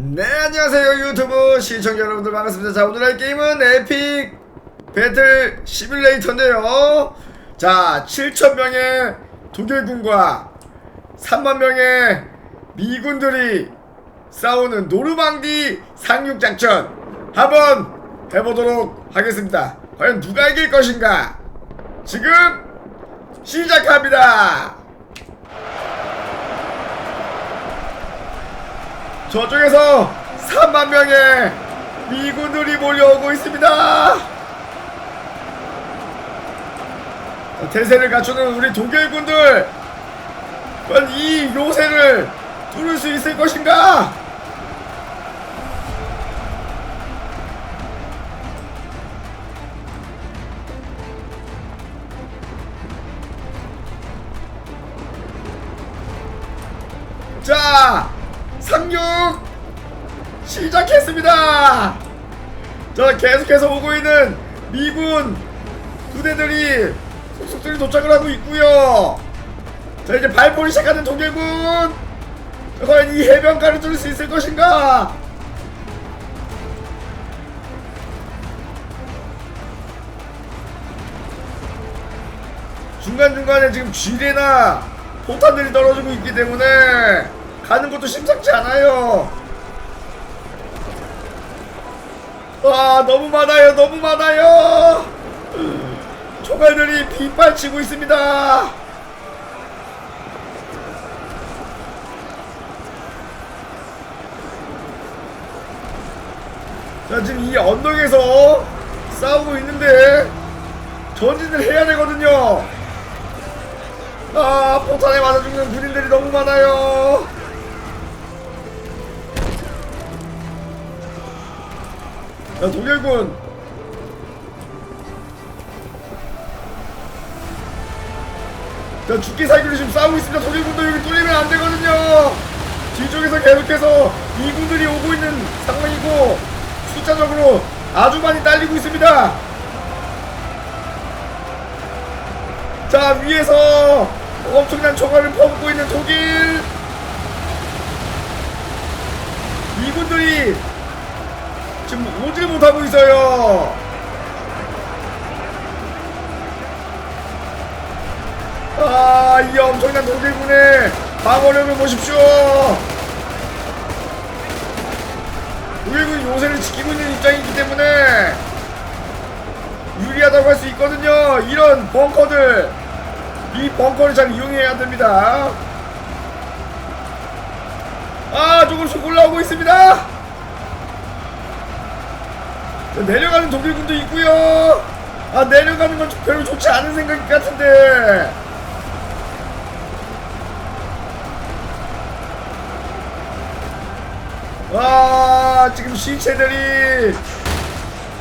네 안녕하세요 유튜브 시청자 여러분들 반갑습니다. 자 오늘 할 게임은 에픽 배틀 시뮬레이터인데요. 자 7천명의 독일군과 3만명의 미군들이 싸우는 노르망디 상륙작전 한번 해보도록 하겠습니다. 과연 누가 이길 것인가? 지금 시작합니다 저쪽에서 3만 명의 미군들이 몰려오고 있습니다. 자, 대세를 갖추는 우리 독일군들, 이 요새를 뚫을 수 있을 것인가? 시작했습니다. 자 계속해서 오고 있는 미군 부대들이 속속들이 도착을 하고 있고요. 자 이제 발포를 시작하는 독일군. 자, 과연 이 해변가를 뚫을 수 있을 것인가? 중간중간에 지금 지뢰나 포탄들이 떨어지고 있기 때문에 가는 것도 심상치 않아요. 와 너무 많아요 너무 많아요. 총알들이 빗발치고 있습니다. 자 지금 이 언덕에서 싸우고 있는데 전진을 해야 되거든요. 아 포탄에 맞아 죽는 군인들이 너무 많아요 자 독일군. 자 죽기 살기로 지금 싸우고 있습니다. 독일군도 여기 뚫리면 안 되거든요. 뒤쪽에서 계속해서 미군들이 오고 있는 상황이고 숫자적으로 아주 많이 딸리고 있습니다. 자 위에서 엄청난 총알을 퍼붓고 있는 독일. 미군들이 지금 오질 못하고 있어요. 아, 이 엄청난 독일군의 방어력을 보십시오. 독일군이 요새를 지키고 있는 입장이기 때문에 유리하다고 할 수 있거든요. 이런 벙커들, 이 벙커를 잘 이용해야 됩니다. 아, 조금씩 올라오고 있습니다. 자, 내려가는 독일군도 있고요. 아 내려가는 건좀 별로 좋지 않은 생각 같은데. 와 지금 시체들이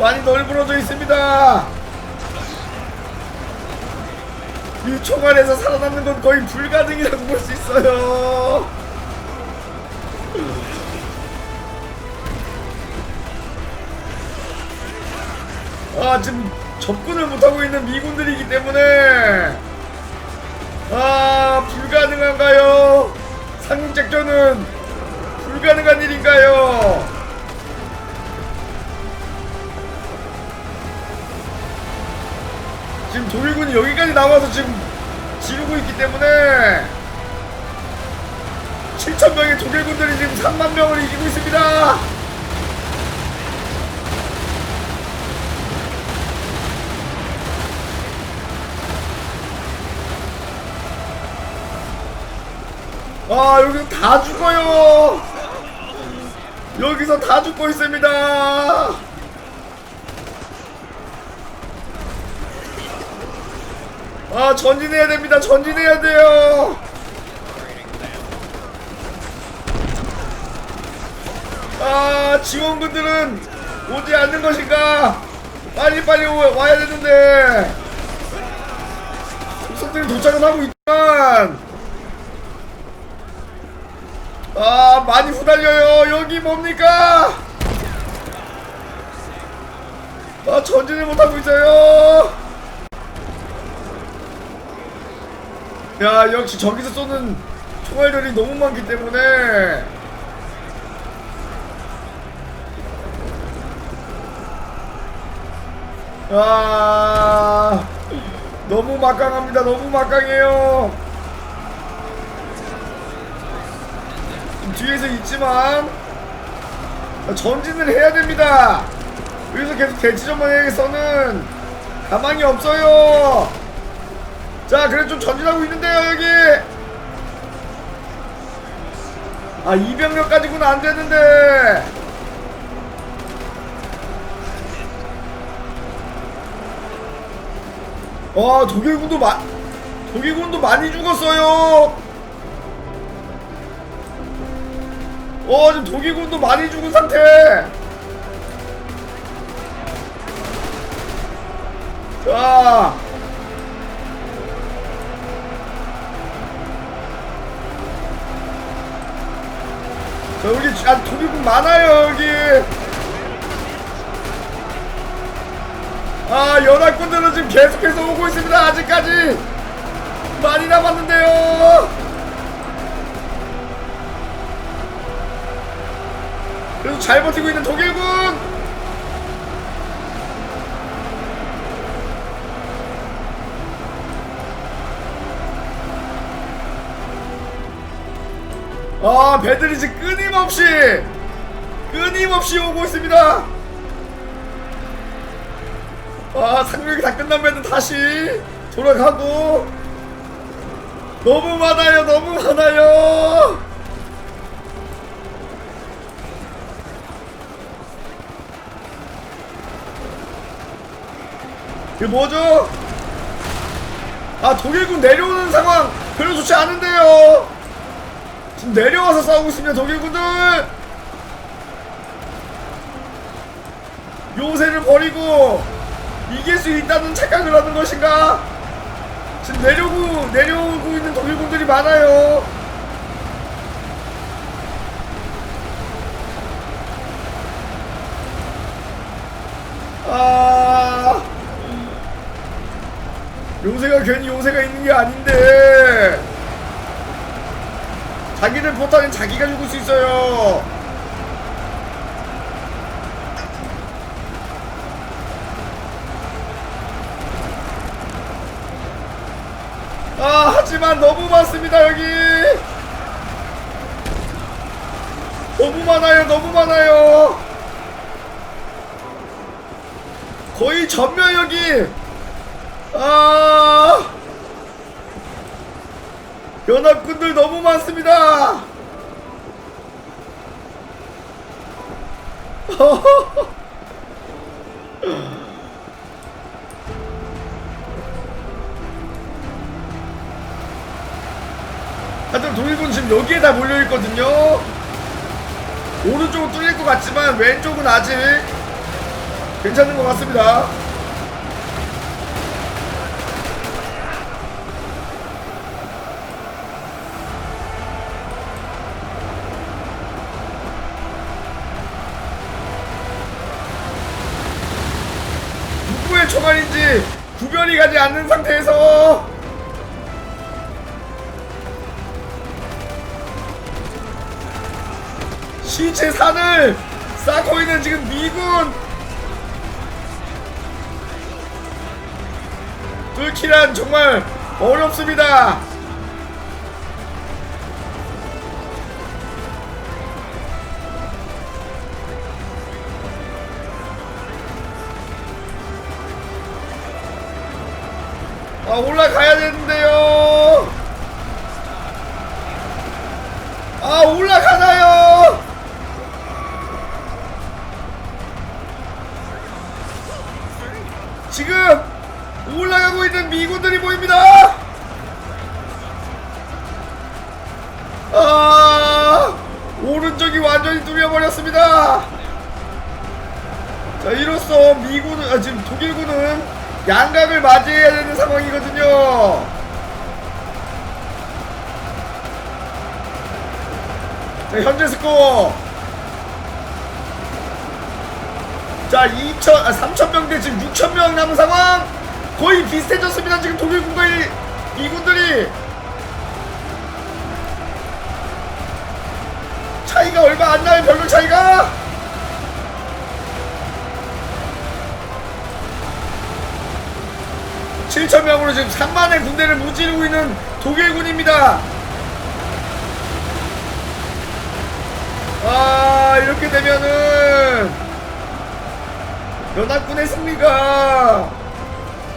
많이 널브러져 있습니다. 이 총알에서 살아남는 건 거의 불가능이라고 볼 수 있어요. 아 지금 접근을 못하고 있는 미군들이기 때문에 아 불가능한가요? 상륙작전은 불가능한 일인가요? 지금 독일군이 여기까지 나와서 지금 지르고 있기 때문에 7천명의 독일군들이 지금 3만 명을 이기고 있습니다. 아 여기서 다 죽어요. 여기서 다 죽고 있습니다. 아 전진해야 됩니다. 전진해야 돼요. 아 지원군들은 오지 않는 것인가? 빨리빨리 오- 와야 되는데. 속속들이 도착은 하고 있지만 아 많이 후달려요. 여기 뭡니까? 아 전진을 못하고 있어요. 야 역시 저기서 쏘는 총알들이 너무 많기 때문에. 아 너무 막강합니다. 너무 막강해요. 좀 뒤에서 있지만 전진을 해야 됩니다. 여기서 계속 대치전방에서는 가망이 없어요. 자 그래 좀 전진하고 있는데요 여기. 아 이병력 가지고는 안 되는데. 와 독일군도 마 독일군도 많이 죽었어요 어 지금 독일군도 많이 죽은 상태 자 자, 여기 아, 독일군 많아요, 여기. 아, 연합군들은 지금 계속해서 오고 있습니다, 아직까지. 많이 남았는데요. 그래도 잘 버티고 있는 독일군. 아 지금 끊임없이 끊임없이 오고 있습니다. 아 상륙이 다 배는 다시 돌아가고. 너무 많아요 너무 많아요 이게 뭐죠? 아 독일군 내려오는 상황 별로 좋지 않은데요. 지금 내려와서 싸우고 있습니다 독일군들. 요새를 버리고 이길 수 있다는 착각을 하는 것인가? 지금 내려오고 내려오고 있는 독일군들이 많아요 요새가 괜히 요새가 있는 게 아닌데 자기들 포탄은 자기가 죽을 수 있어요. 아, 하지만 너무 많습니다, 여기. 너무 많아요, 너무 많아요. 거의 전면 여기. 아. 연합군들 너무 많습니다. 하여튼 독일군 지금 여기에 다 몰려있거든요. 오른쪽은 뚫릴 것 같지만 왼쪽은 아직 괜찮은 것 같습니다. 누구의 총알인지 구별이 가지 않는 상태에서. 시체 산을 쌓고 있는 지금 미군. 뚫기란 정말 어렵습니다 아 올라가나요? 지금 올라가고 있는 미군들이 보입니다. 아 오른쪽이 완전히 뚫려버렸습니다. 자 이로써 미군은 아, 지금 독일군은 양각을 맞이해야 되는 상황이거든요 자 현재 스코어. 자 2천 아 3천 대 지금 6천 명 남은 상황. 거의 비슷해졌습니다. 지금 독일군과 이 미군들이. 차이가 얼마 안 나요 병력 차이가. 7천명으로 지금 3만의 군대를 무찌르고 있는 독일군입니다 아 이렇게 되면은 연합군의 승리가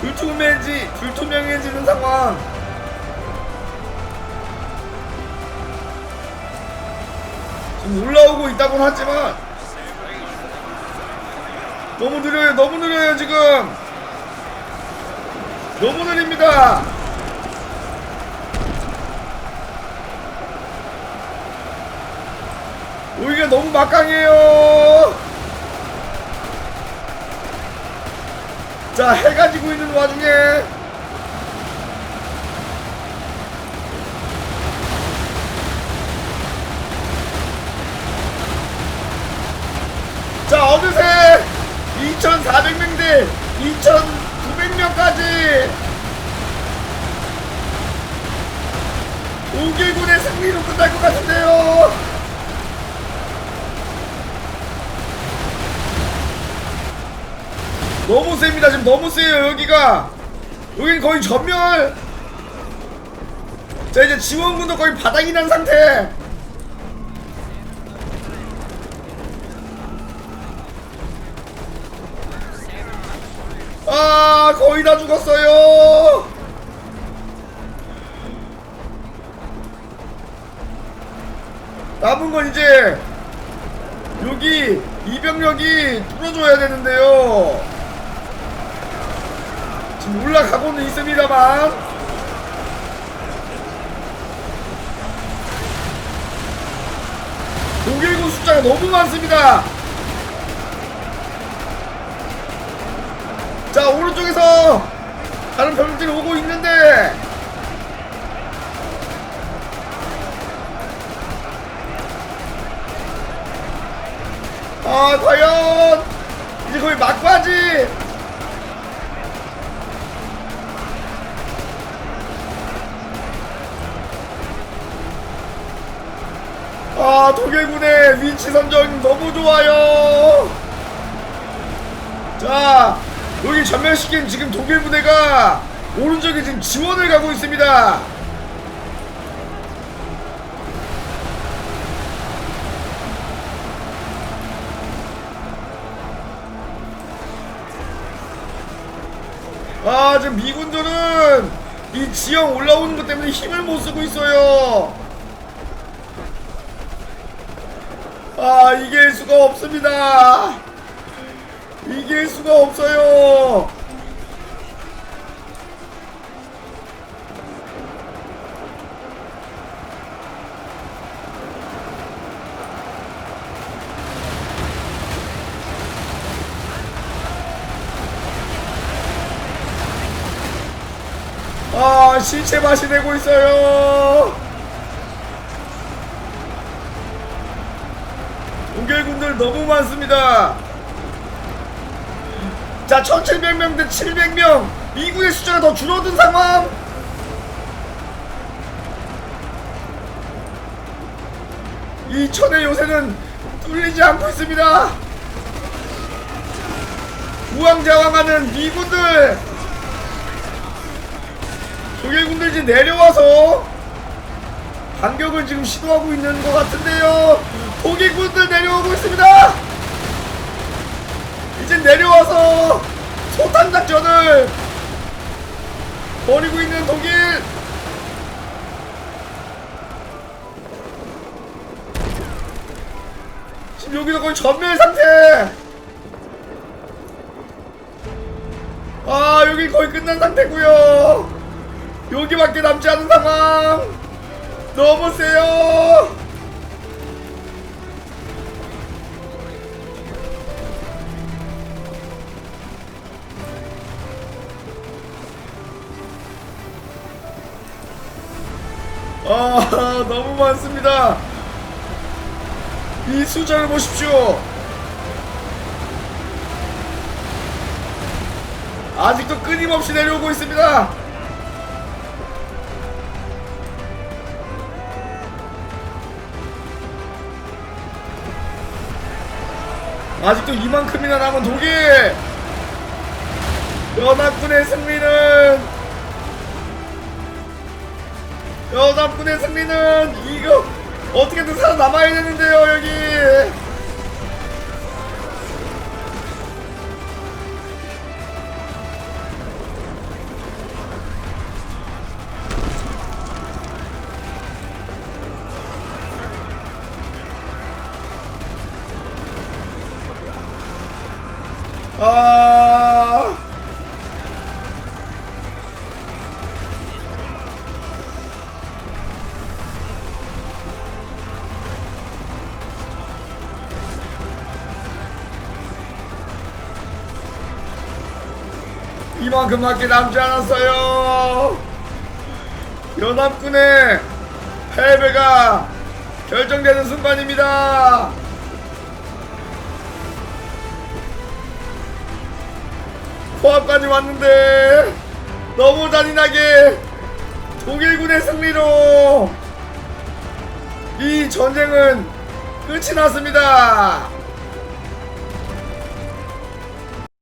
불투명해지 불투명해지는 상황. 지금 올라오고 있다고는 하지만 너무 느려요 너무 느려요 지금. 너무 느립니다 오히려 너무 막강해요. 자 해가 지고 있는 와중에 자 어느새 2400명 대 2900명까지 오길군의 승리로 끝날 것 같은데요 너무 셉니다. 지금 너무 세요 여기가. 여긴 거의 전멸. 자 이제 지원군도 거의 바닥이 난 상태. 아 거의 다 죽었어요. 남은 건 이제 여기 이병력이 뚫어줘야 되는데요 지금 올라가고는 있습니다만. 독일군 숫자가 너무 많습니다. 자 오른쪽에서 다른 병력들이 오고 있는데. 아 과연 이제 거의 막바지 아 독일군의 위치 선정 너무 좋아요. 자 여기 전멸시킨 지금 독일 부대가 오른쪽에 지금 지원을 가고 있습니다. 아 지금 미군들은 이 지형 올라오는 것 때문에 힘을 못 쓰고 있어요 아 이길 수가 없습니다. 이길 수가 없어요. 아 시체 맛이 되고 있어요 공결군들 너무 많습니다. 자 1700명 대 700명. 미국의 숫자가 더 줄어든 상황. 이 천의 요새는 뚫리지 않고 있습니다. 우왕좌왕하는 미군들. 독일군들 이제 내려와서 반격을 지금 시도하고 있는 것 같은데요 독일군들 내려오고 있습니다. 이제 내려와서 소탄 작전을 벌이고 있는 독일. 지금 여기서 거의 전멸 상태. 아 여기 거의 끝난 상태고요. 여기밖에 남지 않은 상황. 너무 세요 너무 많습니다. 이 숫자를 보십시오. 아직도 끊임없이 내려오고 있습니다. 아직도 이만큼이나 남은 독일. 연합군의 승리는 연합군의 승리는 이거 어떻게든 살아남아야 되는데요 여기 이만큼밖에 남지 않았어요. 연합군의 패배가 결정되는 순간입니다. 코앞까지 왔는데 너무 잔인하게 독일군의 승리로 이 전쟁은 끝이 났습니다.